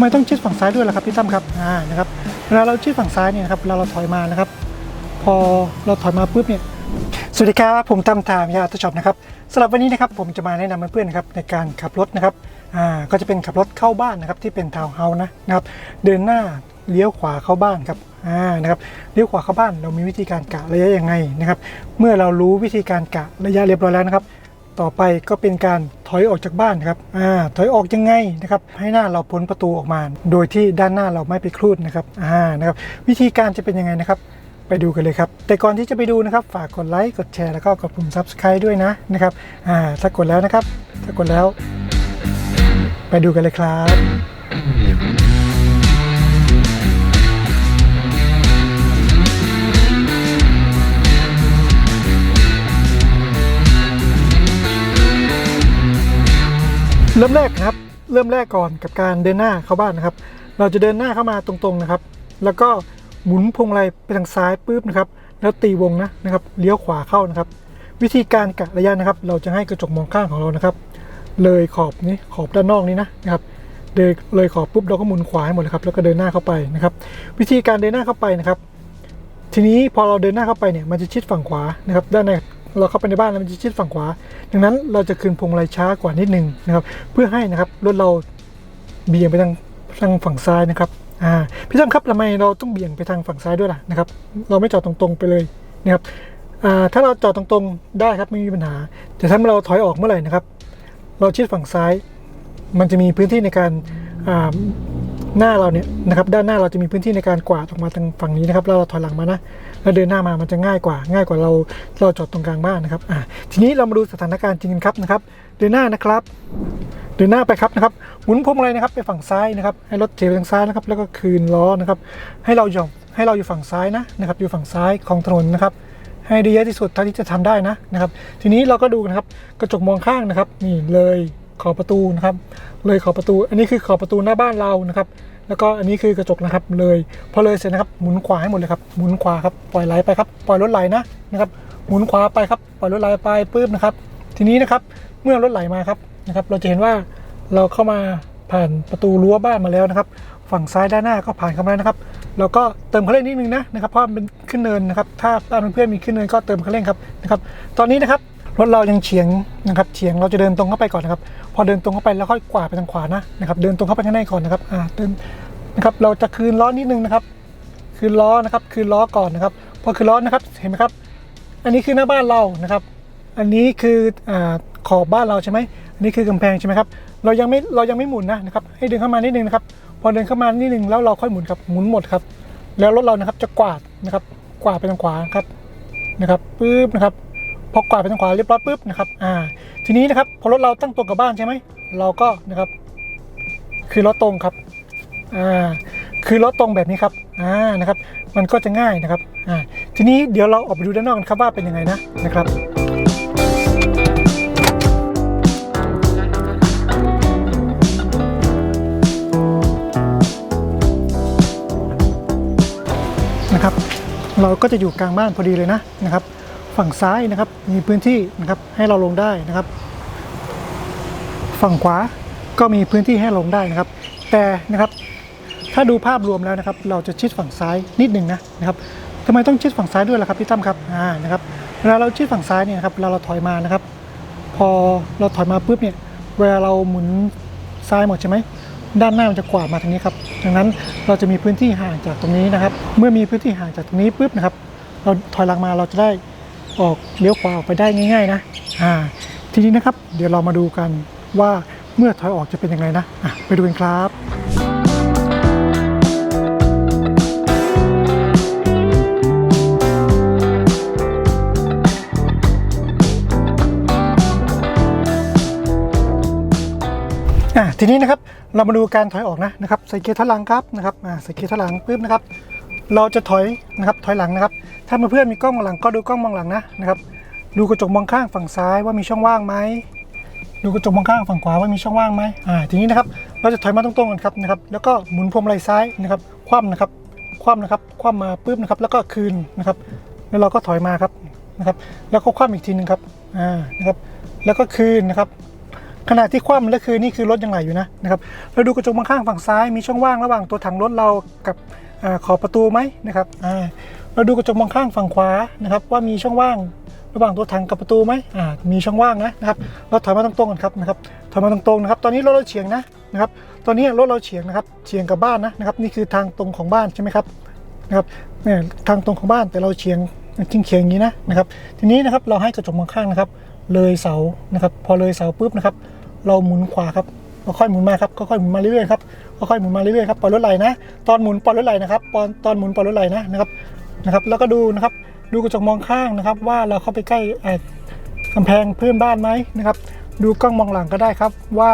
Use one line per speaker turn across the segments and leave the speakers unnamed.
ไมต้องชิดฝั่งซ้ายด้วยล่ะครับพี่ตั้มครับอ่านะครับเวลาเราชิดฝั่งซ้ายเนี่ยนะครับเวลาเราถอยมานะครับ พอเราถอยมาปุ๊บเนี่ยสวัสดีครับผมตั้มทามยาอัตช็อปนะครับสำหรับวันนี้นะครับผมจะมาแนะนำเพื่อนๆนะครับในการขับรถนะครับอ่าก็จะเป็นขับรถเข้าบ้านนะครับที่เป็นทาวน์เฮาส์นะนะครับเดินหน้าเลี้ยวขวาเข้าบ้านครับอ่านะครับเลี้ยวขวาเข้าบ้านเรามีวิธีการกะระยะยังไงนะครับ เมื่อเรารู้วิธีการกะระยะเรียบร้อยแล้วนะครับ ต่อไปก็เป็นการถอยออกจากบ้านครับอ่าถอยออกยังไงนะครับให้หน้าเราพ้นประตูออกมา โดยที่ด้านหน้าเราไม่ไปครูดนะครับอ่านะครับวิธีการจะเป็นยังไงนะครับไปดูกันเลยครับ แต่ก่อนที่จะไปดูนะครับ ฝากกดไลค์กดแชร์แล้วก็กดปุ่ม subscribe ด้วยนะนะครับอ่าถ้ากดแล้วนะครับถ้ากดแล้ว ไปดูกันเลยครับ เริ่มแรกครับ เริ่มแรกก่อนกับการเดินหน้าเข้าบ้านนะครับ เราจะเดินหน้าเข้ามาตรงๆนะครับ แล้วก็หมุนพวงมาลัยไปทางซ้ายปุ๊บนะครับ แล้วตีวงนะนะครับเลี้ยวขวาเข้านะครับ วิธีการกะระยะนะครับ เราจะให้กระจกมองข้างของเรานะครับ เลยขอบนี้ขอบด้านนอกนี้นะนะครับเดินเลยขอบปุ๊บเราก็หมุนขวาให้หมดเลยครับแล้วก็เดินหน้าเข้าไปนะครับ วิธีการเดินหน้าเข้าไปนะครับ ทีนี้พอเราเดินหน้าเข้าไปเนี่ยมันจะชิดฝั่งขวานะครับ ด้านใน เราเข้าไปในบ้านแล้วมันจะชิดฝั่งขวา ดังนั้นเราจะคืนพวงมาลัยช้ากว่านิดนึงนะครับ เพื่อให้นะครับรถเราเบี่ยงไปทางทางฝั่งซ้ายนะครับอ่าพี่ตั้มครับทำไมเราต้องเบี่ยงไปทางฝั่งซ้ายด้วยล่ะนะครับ เราไม่จอดตรงๆไปเลยนะครับอ่าถ้าเราจอดตรงๆได้ครับไม่มีปัญหา แต่ถ้าเราถอยออกเมื่อไหร่นะครับ เราชิดฝั่งซ้าย มันจะมีพื้นที่ในการอ่าหน้าเราเนี่ยนะครับด้านหน้าเราจะมีพื้นที่ในการกวาดออกมาทางฝั่งนี้นะครับแล้วเราถอยหลังมานะ แล้วเดินหน้ามามันจะง่ายกว่า ง่ายกว่าเราเราจอดตรงกลางบ้านนะครับอ่าทีนี้เรามาดูสถานการณ์จริงกันครับนะครับเดินหน้านะครับเดินหน้าไปครับนะครับหมุนพวงมาลัยนะครับไปฝั่งซ้ายนะครับ ให้รถเทไปทางซ้ายนะครับ แล้วก็คืนล้อนะครับ ให้เราอยู่ให้เราอยู่ฝั่งซ้ายนะนะครับ อยู่ฝั่งซ้ายของถนนนะครับ ให้ได้เยอะที่สุดเท่าที่จะทำได้นะนะครับ ทีนี้เราก็ดูนะครับกระจกมองข้างนะครับ นี่เลยขอบประตูนะครับ เลยขอบประตู อันนี้คือขอบประตูหน้าบ้านเรานะครับ แล้วก็อันนี้คือกระจกนะครับเลยพอเลยเสร็จนะครับหมุนขวาให้หมดเลยครับหมุนขวาครับปล่อยไหลไปครับปล่อยรถไหลนะนะครับหมุนขวาไปครับปล่อยรถไหลไปปุ๊บนะครับ ทีนี้นะครับเมื่อรถไหลมาครับนะครับ เราจะเห็นว่าเราเข้ามาผ่านประตูรั้วบ้านมาแล้วนะครับ ฝั่งซ้ายด้านหน้าก็ผ่านเข้ามาแล้วนะครับเราก็เติมคันเร่งนิดนึงนะนะครับเพราะมันเป็นขึ้นเนินนะครับ ถ้าบ้านเพื่อนๆมีขึ้นเนินก็เติมคันเร่งครับนะครับ ตอนนี้นะครับ รถเรายังเฉียงนะครับเฉียงเราจะเดินตรงเข้าไปก่อนนะครับ พอเดินตรงเข้าไปแล้วค่อยกวาดไปทางขวานะนะครับ เดินตรงเข้าไปข้างในก่อนนะครับอ่าเดินนะครับเราจะคืนล้อนิดนึงนะครับ คืนล้อนะครับ คืนล้อก่อนนะครับ พอคืนล้อนะครับเห็นไหมครับ อันนี้คือหน้าบ้านเรานะครับ อันนี้คืออ่าขอบบ้านเราใช่ไหมอันนี้คือกำแพงใช่ไหมครับ เรายังไม่เรายังไม่หมุนนะนะครับ ให้เดินเข้ามานิดนึงนะครับ พอเดินเข้ามานิดนึงแล้วเราค่อยหมุนครับหมุนหมดครับ แล้วรถเรานะครับจะกวาดนะครับ กวาดไปทางขวาครับนะครับปุ๊บนะครับ พอกวาดไปทางขวาเรียบร้อยปุ๊บนะครับอ่าทีนี้นะครับพอรถเราตั้งตรงกับบ้านใช่ไหมเราก็นะครับ คือรถตรงครับอ่าคือรถตรงแบบนี้ครับอ่านะครับ มันก็จะง่ายนะครับอ่าทีนี้เดี๋ยวเราออกไปดูด้านนอกกันครับว่าเป็นยังไงนะนะครับนะครับ เราก็จะอยู่กลางบ้านพอดีเลยนะนะครับ ฝั่งซ้ายนะครับ มีพื้นที่นะครับให้เราลงได้นะครับ ฝั่งขวาก็มีพื้นที่ให้ลงได้นะครับ แต่นะครับถ้าดูภาพรวมแล้วนะครับ เราจะชิดฝั่งซ้ายนิดหนึ่งนะนะครับทำไมต้องชิดฝั่งซ้ายด้วยล่ะครับพี่ตั้มครับอ่านะครับเวลาเราชิดฝั่งซ้ายเนี่ยครับเวลาเราถอยมานะครับ พอเราถอยมาปุ๊บเนี่ยเวลาเราหมุนซ้ายหมดใช่ไหมด้านหน้ามันจะกวาดมาทางนี้ครับดังนั้นเราจะมีพื้นที่ห่างจากตรงนี้นะครับ เมื่อมีพื้นที่ห่างจากตรงนี้ปุ๊บนะครับ เราถอยหลังมาเราจะได้ ออกเลี้ยวขวาออกไปได้ง่าย ๆ นะอ่าทีนี้นะครับเดี๋ยวเรามาดูกันว่าเมื่อถอยออกจะเป็นยังไงนะอะไปดูกันครับอะทีนี้นะครับเรามาดูการถอยออกนะนะครับใส่เกียร์ถอยหลังครับนะครับอ่าใส่เกียร์ถอยหลังปุ๊บนะครับ เราจะถอยนะครับถอยหลังนะครับ ถ้าเพื่อนๆมีกล้องมองหลังก็ดูกล้องมองหลังนะนะครับ ดูกระจกมองข้างฝั่งซ้ายว่ามีช่องว่างไหมดูกระจกมองข้างฝั่งขวาว่ามีช่องว่างไหมอ่าทีนี้นะครับ เราจะถอยมาตรงๆกันครับนะครับ แล้วก็หมุนพวงมาลัยซ้ายนะครับ คว่ำนะครับ คว่ำนะครับ คว่ำมาปุ๊บนะครับ แล้วก็คืนนะครับ แล้วเราก็ถอยมาครับนะครับ แล้วก็คว่ำอีกทีหนึงครับ อ่า นะครับ แล้วก็คืนนะครับ ขณะที่คว่ำแล้วคือนี่คือรถยังไหลอยู่นะนะครับเราดูกระจกมองข้างฝั่งซ้ายมีช่องว่างระหว่างตัวถังรถเรากับอขอบประตูไหมนะครับอ่าเราดูกระจกมองข้างฝั่งขวานะครับว่ามีช่องว่างระหว่างตัวถังกับประตูไหมอ่ามีช่องว่างนะนะครับเราถอยมาตรงๆกันครับนะครับถอยมาตรงๆนะครับ ตอนนี้รถเราเฉียงนะนะครับตอนนี้รถเราเฉียงนะครับเฉียงกับบ้านนะนะครับนี่คือทางตรงของบ้านใช่ไหมครับนะครับเนี่ยทางตรงของบ้านแต่เราเฉียงเฉียงเฉียงอย่างนี้นะนะครับทีนี้นะครับเราให้กระจกมองข้างนะครับ เลยเสานะครับพอเลยเสาปุ๊บนะครับ เราหมุนขวาครับค่อยหมุนมาครับค่อยๆหมุนมาเรื่อยๆครับค่อยๆหมุนมาเรื่อยๆครับปล่อยรถไหลนะ ตอนหมุนปล่อยรถไหลนะครับตอนตอนหมุนปล่อยรถไหลนะนะครับนะครับ แล้วก็ดูนะครับ ดูกระจกมองข้างนะครับ ว่าเราเข้าไปใกล้กำแพงเพื่อนบ้านไหมนะครับ ดูกล้องมองหลังก็ได้ครับ ว่า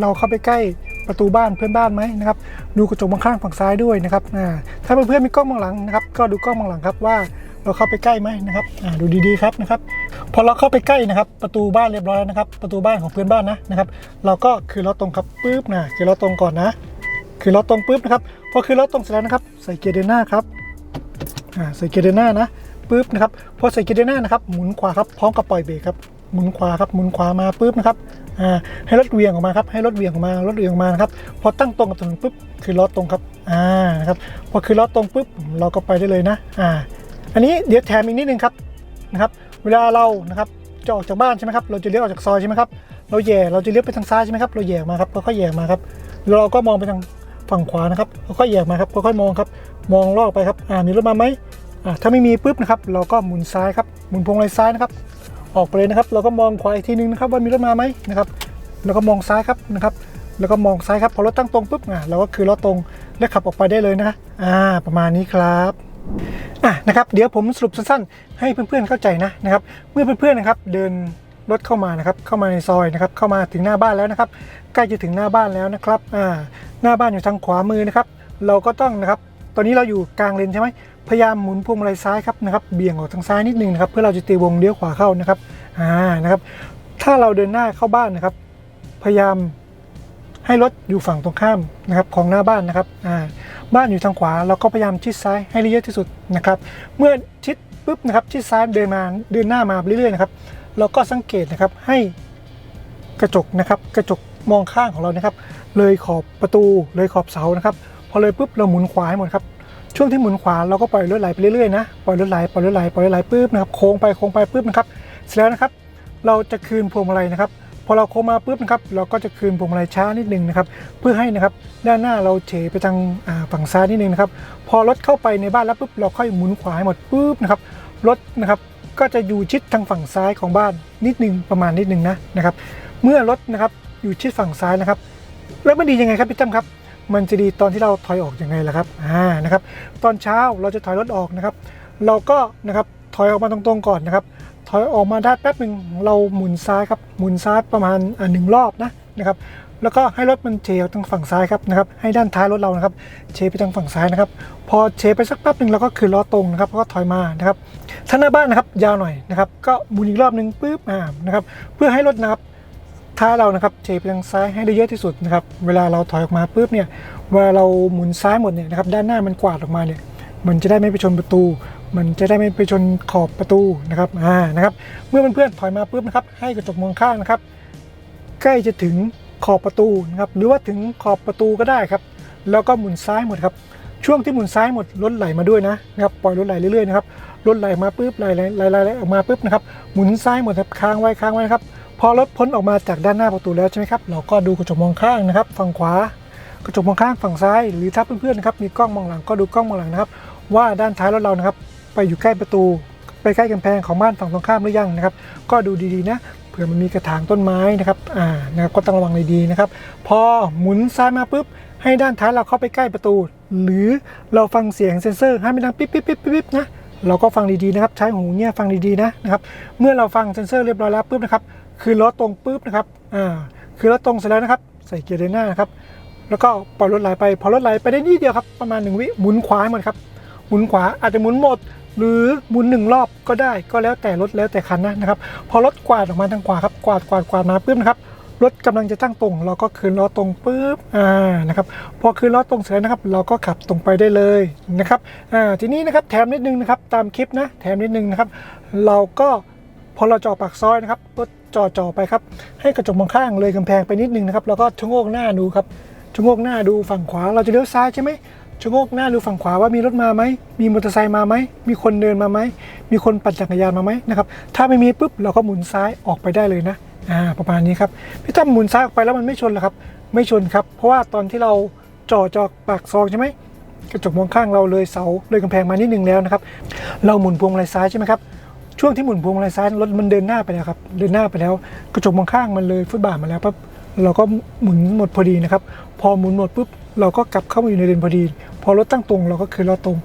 เราเข้าไปใกล้ประตูบ้านเพื่อนบ้านไหมนะครับ ดูกระจกมองข้างฝั่งซ้ายด้วยนะครับถ้าเพื่อนๆมีกล้องมองหลังนะครับ ก็ดูกล้องมองหลังครับว่า เราเข้าไปใกล้ไหมนะครับดูดีๆครับนะครับพอเราเข้าไปใกล้นะครับ ประตูบ้านเรียบร้อยแล้วนะครับ ประตูบ้านของเพื่อนบ้านนะนะครับ เราก็คือเราตรงครับปุ๊บนะคือเราตรงก่อนนะ คือเราตรงปุ๊บนะครับพอคือเราตรงเสร็จแล้วนะครับ ใส่เกียร์เดินหน้าครับอ่าใส่เกียร์เดินหน้านะปุ๊บนะครับพอใส่เกียร์เดินหน้านะครับหมุนขวาครับพร้อมกับปล่อยเบรกครับหมุนขวาครับหมุนขวามาปุ๊บนะครับอ่าให้รถเวียงออกมาครับให้รถเวียงออกมารถเวียงออกมานะครับพอตั้งตรงกับถนนปุ๊บคือล้อตรงครับอ่านะครับพอคือล้อตรงปุ๊บเราก็ไปได้เลยนะอ่า อันนี้เดี๋ยวแถมอีกนิดนึงครับนะครับ เวลาเรานะครับจะออกจากบ้านใช่ไหมครับ เราจะเลี้ยวออกจากซอยใช่ไหมครับ เราแย่เราจะเลี้ยวไปทางซ้ายใช่ไหมครับ เราแย่มาครับค่อยๆแย่มาครับ เราก็มองไปทางฝั่งขวานะครับค่อยๆแย่มาครับค่อยๆมองครับ มองลอกไปครับ อ่ามีรถมาไหมอ่าถ้าไม่มีปุ๊บนะครับ เราก็หมุนซ้ายครับ หมุนพวงมาลัยซ้ายนะครับ ออกไปเลยนะครับ เราก็มองขวาอีกทีนึงนะครับว่ามีรถมาไหมนะครับ แล้วก็มองซ้ายครับนะครับ แล้วก็มองซ้ายครับ พอรถตั้งตรงปุ๊บอะเราก็คือรถตรงและขับออกไปได้เลยนะ อ่า ประมาณนี้ครับ อะนะครับเดี๋ยวผมสรุปสั้นๆ ให้เพื่อนๆเข้าใจนะนะครับ เมื่อเพื่อนๆนะครับเดินรถเข้ามานะครับเข้ามาในซอยนะครับเข้ามาถึงหน้าบ้านแล้วนะครับ ใกล้จะถึงหน้าบ้านแล้วนะครับอ่าหน้าบ้านอยู่ทางขวามือนะครับ เราก็ต้องนะครับตอนนี้เราอยู่กลางเลนใช่ไหมพยายามหมุนพวงมาลัยซ้ายครับนะครับเบี่ยงออกทางซ้ายนิดนึงนะครับเพื่อเราจะตีวงเลี้ยวขวาเข้านะครับอ่านะครับ ถ้าเราเดินหน้าเข้าบ้านนะครับ พยายาม ให้รถอยู่ฝั่งตรงข้ามนะครับของหน้าบ้านนะครับบ้านอยู่ทางขวาเราก็พยายามชิดซ้ายให้ได้เยอะที่สุดนะครับ เมื่อชิดปุ๊บนะครับชิดซ้ายเดินมาเดินหน้ามาเรื่อยๆนะครับเราก็สังเกตนะครับให้กระจกนะครับกระจกมองข้างของเรานะครับ เลยขอบประตูเลยขอบเสานะครับ พอเลยปุ๊บเราหมุนขวาให้หมดครับช่วงที่หมุนขวาเราก็ปล่อยรถไหลไปเรื่อยๆนะปล่อยรถไหลปล่อยรถไหลปล่อยรถไหลปุ๊บนะครับโค้งไปโค้งไปปุ๊บนะครับเสร็จแล้วนะครับ เราจะคืนพวงมาลัยนะครับ พอเราโค้งมาปุ๊บนะครับเราก็จะคืนพวงมาลัยช้านิดนึงนะครับเพื่อให้นะครับด้านหน้าเราเฉไปทางฝั่งซ้ายนิดนึงนะครับพอรถเข้าไปในบ้านแล้วปุ๊บเราค่อยหมุนขวาให้หมดปุ๊บนะครับรถนะครับก็จะอยู่ชิดทางฝั่งซ้ายของบ้านนิดนึงประมาณนิดนึงนะนะครับเมื่อรถนะครับอยู่ชิดฝั่งซ้ายนะครับ แล้วมันดียังไงครับพี่ตั้มครับ มันจะดีตอนที่เราถอยออกยังไงล่ะครับอ่านะครับ ตอนเช้าเราจะถอยรถออกนะครับ เราก็นะครับถอยออกมาตรงๆก่อนนะครับ ถอยออกมาได้แป๊บหนึ่งเราหมุนซ้ายครับหมุนซ้ายประมาณอ่าหนึ่งรอบนะนะครับแล้วก็ให้รถมันเฉออกทางฝั่งซ้ายครับนะครับให้ด้านท้ายรถเรานะครับเฉไปทางฝั่งซ้ายนะครับ พอเฉไปสักแป๊บหนึ่งเราก็คือล้อตรงนะครับแล้วก็ถอยมานะครับถ้าหน้าบ้านนะครับยาวหน่อยนะครับก็หมุนอีกรอบหนึ่งปุ๊บอ่านะครับเพื่อให้รถนะครับท้ายเรานะครับเฉไปทางซ้ายให้ได้เยอะที่สุดนะครับเวลาเราถอยออกมาปุ๊บเนี่ยเวลาเราหมุนซ้ายหมดเนี่ยนะครับด้านหน้ามันกวาดออกมาเนี่ย มันจะได้ไม่ไปชนประตู มันจะได้ไม่ไปชนขอบประตูนะครับอ่านะครับ เมื่อเพื่อนๆถอยมาปุ๊บนะครับ ให้กระจกมองข้างนะครับ ใกล้จะถึงขอบประตูนะครับ หรือว่าถึงขอบประตูก็ได้ครับ แล้วก็หมุนซ้ายหมดครับ ช่วงที่หมุนซ้ายหมดรถไหลมาด้วยนะนะครับ ปล่อยรถไหลเรื่อยๆนะครับ รถไหลมาปุ๊บไหลไหลไหลไหลออกมาปุ๊บนะครับ หมุนซ้ายหมดครับ ค้างไว้ค้างไว้ครับ พอรถพ้นออกมาจากด้านหน้าประตูแล้วใช่ไหมครับ เราก็ดูกระจกมองข้างนะครับ ฝั่งขวากระจกมองข้างฝั่งซ้าย หรือถ้าเพื่อนๆนะครับ มีกล้องมองหลังก็ดูกล้องมองหลังนะครับ ว่าด้านท้ายรถเรานะครับ ไปอยู่ใกล้ประตู ไปใกล้กำแพงของบ้านฝั่งตรงข้ามหรือยังนะครับ ก็ดูดีๆนะเผื่อมันมีกระถางต้นไม้นะครับอ่านะครับก็ต้องระวังดีๆนะครับ พอหมุนซ้ายมาปุ๊บให้ด้านท้ายเราเข้าไปใกล้ประตู หรือเราฟังเสียงเซ็นเซอร์ให้มันดังปิ๊บปิ๊บปิ๊บปิ๊บนะเราก็ฟังดีๆนะครับใช้หูเนี่ยฟังดีๆนะนะครับเมื่อเราฟังเซ็นเซอร์เรียบร้อยแล้วปุ๊บนะครับคือล้อตรงปุ๊บนะครับอ่าคือล้อตรงเสร็จแล้วนะครับ ใส่เกียร์เดินหน้านะครับแล้วก็ปล่อยรถไหลไป พอรถไหลไปได้นิดเดียวครับประมาณหนึ่งวิหมุนขวาให้หมดครับ หมุนขวาอาจจะหมุนหมด หรือหมุนหนึ่งรอบก็ได้ก็แล้วแต่รถแล้วแต่คันนะนะครับพอรถกวาดออกมาทางขวาครับกวาดกวาดกวาดมาปุ๊บนะครับรถกำลังจะตั้งตรง เราก็คืนล้อตรงปุ๊บอ่านะครับพอคืนล้อตรงเสร็จนะครับ เราก็ขับตรงไปได้เลยนะครับอ่าทีนี้นะครับแถมนิดนึงนะครับตามคลิปนะแถมนิดนึงนะครับเราก็พอเราจอปากซอยนะครับรถจ่อจ่อไปครับให้กระจกมองข้างเลยกำแพงไปนิดนึงนะครับแล้วก็ชะโงกหน้าดูครับชะโงกหน้าดูฝั่งขวาเราจะเลี้ยวซ้ายใช่ไหม ชะโงกหน้าดูฝั่งขวาว่ามีรถมาไหม มีมอเตอร์ไซค์มาไหม มีคนเดินมาไหม มีคนปั่นจักรยานมาไหมนะครับ ถ้าไม่มีปุ๊บเราก็หมุนซ้ายออกไปได้เลยนะ อ่า ประมาณนี้ครับ พี่ตั้มหมุนซ้ายออกไปแล้วมันไม่ชนหรอครับ ไม่ชนครับ เพราะว่าตอนที่เราจ่อจอกปากซองใช่ไหมกระจกมองข้างเราเลยเสาเลยกำแพงมานิดนึงแล้วนะครับ เราหมุนพวงมาลัยซ้ายใช่ไหมครับ ช่วงที่หมุนพวงมาลัยซ้ายรถมันเดินหน้าไปแล้วครับ เดินหน้าไปแล้ว กระจกมองข้างมันเลยฟุตบาทมาแล้วปั๊บเราก็หมุนหมดพอดีนะครับ พอหมุนหมดปุ๊บ เราก็กลับเข้ามาอยู่ในเลนพอดี พอรถตั้งตรงเราก็คือเราตรง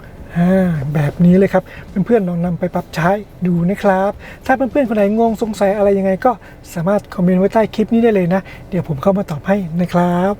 แบบนี้เลยครับเพื่อนๆลองนำไปปรับใช้ดูนะครับ ถ้าเพื่อนๆคนไหนงงสงสัยอะไรยังไง ก็สามารถคอมเมนต์ไว้ใต้คลิปนี้ได้เลยนะ เดี๋ยวผมเข้ามาตอบให้นะครับ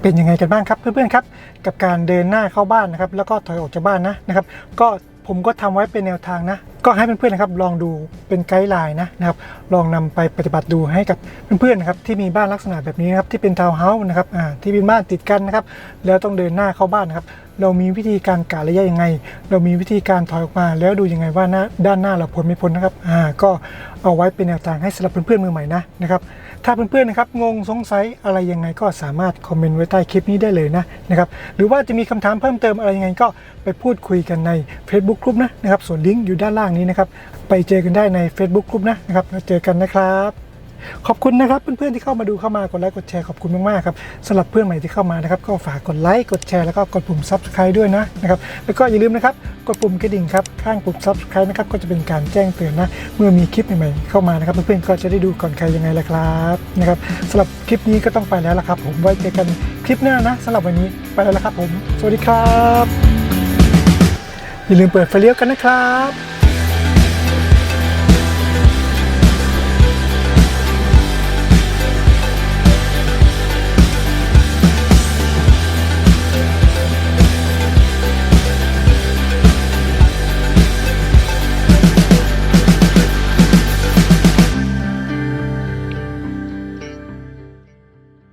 เป็นยังไงกันบ้างครับเพื่อนๆครับ กับการเดินหน้าเข้าบ้านนะครับแล้วก็ถอยออกจากบ้านนะนะครับ ก็ ผมก็ทำไว้เป็นแนวทางนะ ก็ให้เพื่อนๆนะครับลองดูเป็นไกด์ไลน์นะนะครับ ลองนำไปปฏิบัติดูให้กับเพื่อนๆนะครับที่มีบ้านลักษณะแบบนี้นะครับที่เป็นทาวน์เฮาส์นะครับอ่าที่เป็นบ้านติดกันนะครับ แล้วต้องเดินหน้าเข้าบ้านนะครับเรามีวิธีการกะระยะยังไง เรามีวิธีการถอยออกมา แล้วดูยังไงว่าหน้าด้านหน้าเราพ้นไม่พ้นนะครับอ่าก็เอาไว้เป็นแนวทางให้สำหรับเพื่อนๆมือใหม่นะนะครับ ถ้าเพื่อนๆนะครับงงสงสัยอะไรยังไงก็สามารถคอมเมนต์ไว้ใต้คลิปนี้ได้เลยนะนะครับหรือว่าจะมีคำถามเพิ่มเติมอะไรยังไงก็ไปพูดคุยกันใน Facebook กลุ่มนะนะครับส่วนลิงก์อยู่ด้านล่างนี้นะครับไปเจอกันได้ใน Facebook กลุ่มนะนะครับแล้วเจอกันนะครับ ขอบคุณนะครับเพื่อนๆที่เข้ามาดูเข้ามากดไลค์กดแชร์ขอบคุณมากๆครับสำหรับเพื่อนใหม่ที่เข้ามานะครับก็ฝากกดไลค์กดแชร์แล้วก็กดปุ่ม Subscribe ด้วยนะนะครับแล้วก็อย่าลืมนะครับกดปุ่มกระดิ่งครับข้างปุ่ม Subscribe นะครับก็จะเป็นการแจ้งเตือนนะเมื่อมีคลิปใหม่ๆเข้ามานะครับเพื่อนๆก็จะได้ดูก่อนใครยังไงล่ะครับนะครับสำหรับคลิปนี้ก็ต้องไปแล้วละครับ ผมไว้เจอกันคลิปหน้านะสำหรับวันนี้ไปแล้วละครับผม สวัสดีครับ อย่าลืมเปิดไฟเลี้ยวกันนะครับ